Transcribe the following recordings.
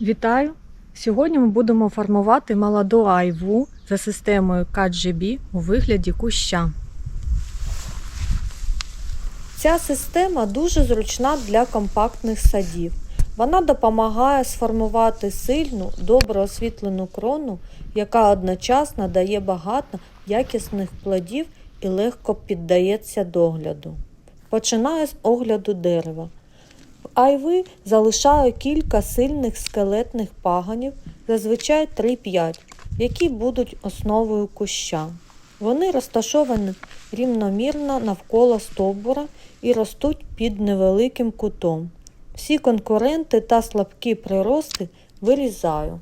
Вітаю! Сьогодні ми будемо формувати молоду айву за системою KGB у вигляді куща. Ця система дуже зручна для компактних садів. Вона допомагає сформувати сильну, добре освітлену крону, яка одночасно дає багато якісних плодів і легко піддається догляду. Починаю з огляду дерева. Айви залишаю кілька сильних скелетних пагонів, зазвичай 3-5, які будуть основою куща. Вони розташовані рівномірно навколо стовбура і ростуть під невеликим кутом. Всі конкуренти та слабкі прирости вирізаю.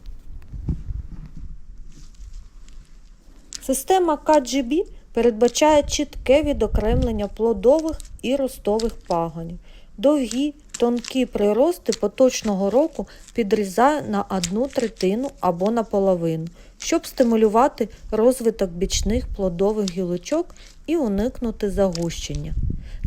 Система KGB передбачає чітке відокремлення плодових і ростових пагонів. Довгі, тонкі прирости поточного року підрізаю на одну третину або наполовину, щоб стимулювати розвиток бічних плодових гілочок і уникнути загущення.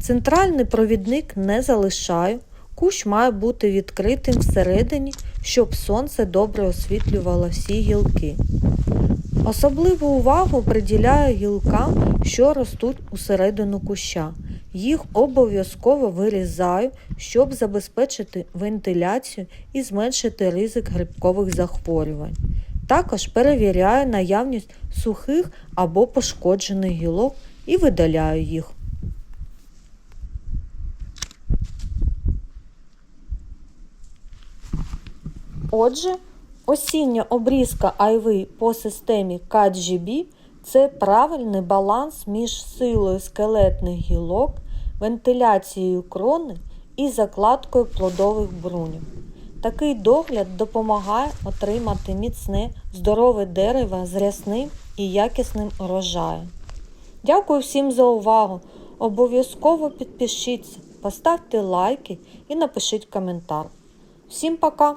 Центральний провідник не залишаю, кущ має бути відкритим всередині, щоб сонце добре освітлювало всі гілки. Особливу увагу приділяю гілкам, що ростуть усередину куща. Їх обов'язково вирізаю, щоб забезпечити вентиляцію і зменшити ризик грибкових захворювань. Також перевіряю наявність сухих або пошкоджених гілок і видаляю їх. Отже, осіння обрізка айви по системі KGB – це правильний баланс між силою скелетних гілок, вентиляцією крони і закладкою плодових брунів. Такий догляд допомагає отримати міцне, здорове дерево з рясним і якісним урожаєм. Дякую всім за увагу! Обов'язково підпишіться, поставте лайки і напишіть коментар. Всім пока!